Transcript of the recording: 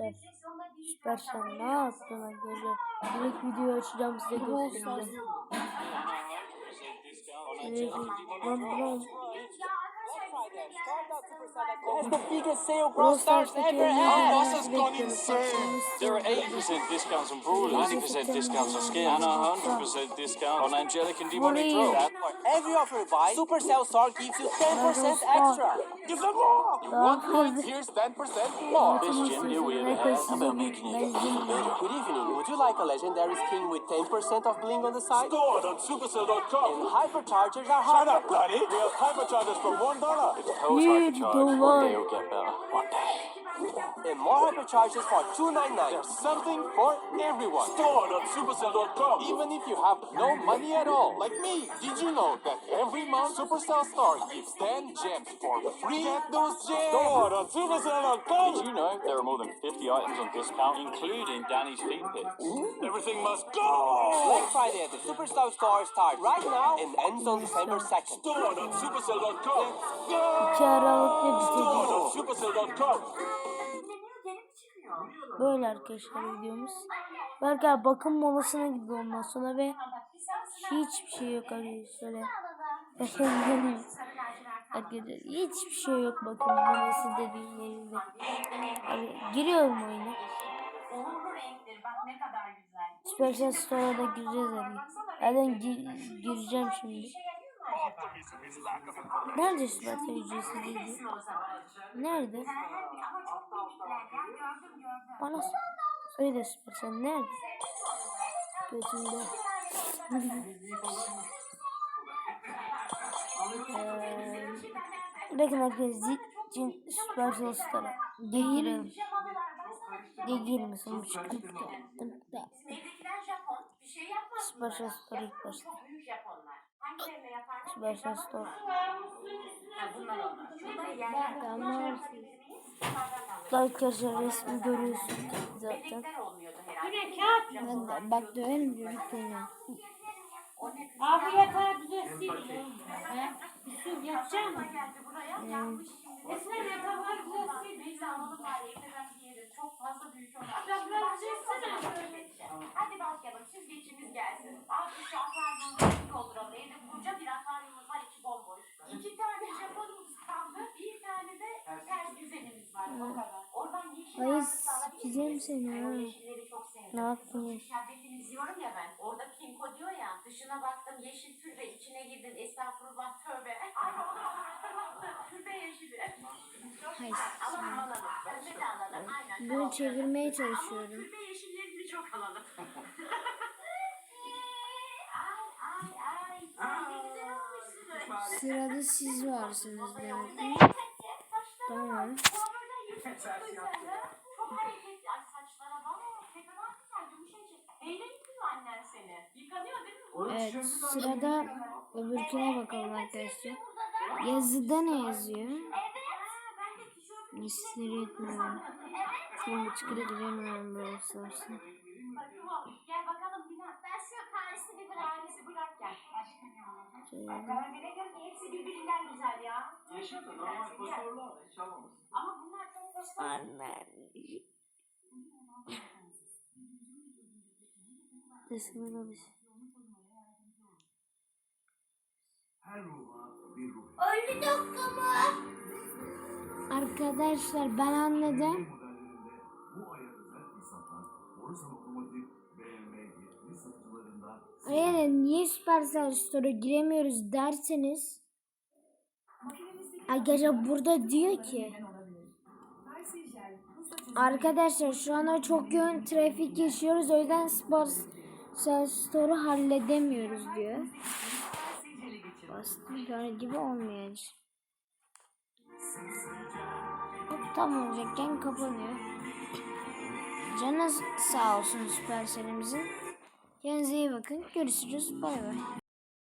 arkadaşlar. Süpersel ne yaptı lan gece? Direkt video açacağım size göstereceğim. Evet, lan lan. It's the biggest sale Brawl Brawl Stars Stars'taki ever yeni had. videoyu has gone insane. There are 80% discounts on Brawl, 90% discounts on Skin, and 100% discount on Angelic and Demonic Throw. Every offer you buy, Supercell Store gives you 10% extra. Give them more! Daha fazla. Christian, do we have about making it better? Good evening. Would you like a legendary skin with 10% of bling on the side? Stored on supercell.com. And hyperchargers are hot. Shut up, buddy. We have hyperchargers for $1. It's a total hypercharge. One day you'll get better. One day. And more hypercharges for 299. There's something for everyone. Stored on supercell.com. Even if you have no money at all, like me. Did you know that every month Supercell Store gives 10 gems for free? Get those gems. Stored on supercell.com. Did you know there are more than 50 items on discount, including Danny's feet picks? Everything must go. Black Friday at the Supercell Store starts right now and ends on December 2nd. Stored on supercell.com. Let's go. İki aralıkta Stored supercell.com. Böyle arkadaşlar videomuz. Belki abi bakım molasına gidiyor ondan sonra ve hiçbir şey yok arkadaşlar. Arkadaşlar hiçbir şey yok bakım molası dediğim yerinde. Hani giriyorum oyuna. Supercell Store'a da gireceğiz hani. Zaten gi- gireceğim şimdi. Nerede? Bilirsin o zaman. Nerede? Ama çok minikler ya gördüm gördüm. Bana söyle Supercell nerede? Gözümde. Bakın arkadaşlar Cin Supercell Store'a girelim. Diye girmesin bu bir şey yapmaz. Supercell Store ilk başta. Store. Ha, bunlar onlar. Arkadaşlar resmi görüyorsunuz zaten. Ben de, bak döverim beni. Abi yatağı yapacağım mı? Neyse alalım bari. Çok fazla büyük onlar. Yataklar düzeltsene. Hadi başlayalım. Süzgecimiz gelsin. Abi şu akvaryumu dolduralım. Evde koca bir akvaryumumuz Ay sikeceğim seni ha. Ne yaptın? Şerbetini izliyorum ya ben. Orada Kinko diyor ya. Dışına baktım yeşil tül ve içine girdin. Estağfurullah tövbe. Ay hatırlattı. Tülbe yeşili. Hayır. Alalım alalım. Tülbe de alalım. Aynen. Bunu çevirmeye Ama çalışıyorum. tülbe yeşillerini çok alalım. Sırada siz varsınız demek ki. Tamam. Çok hareketli. Ay saçlara bak. Ne kadar güzel yumuşacık. Neyle yıkıyor annen seni? Yıkanıyor değil mi? Evet sırada öbürküne bakalım arkadaşlar. Yazıda ne yazıyor? Ben de tişört Sinir etmiyorum. Şimdi çıkartacağım böyle sorsun. Gel bakalım Bina. Ben şu Paris'i bir bırak. Paris'i bırak gel. Ben bile diyorum ki hepsi birbirinden güzel ya. Yeşil de normal hiç Ama bunlar Anne. Resmen alış. Öyle dakika mı? Arkadaşlar ben anladım. Eğer niye Supercell Store'a giremiyoruz derseniz Arkadaşlar burada diyor ki Arkadaşlar şu anda çok yoğun trafik yaşıyoruz o yüzden Supercell Store'u halledemiyoruz diyor. Aslında gibi. Hop, Tam olacakken kapanıyor. Canınız sağ olsun Supercell'imizin. Kendinize iyi bakın. Görüşürüz. Bay bay.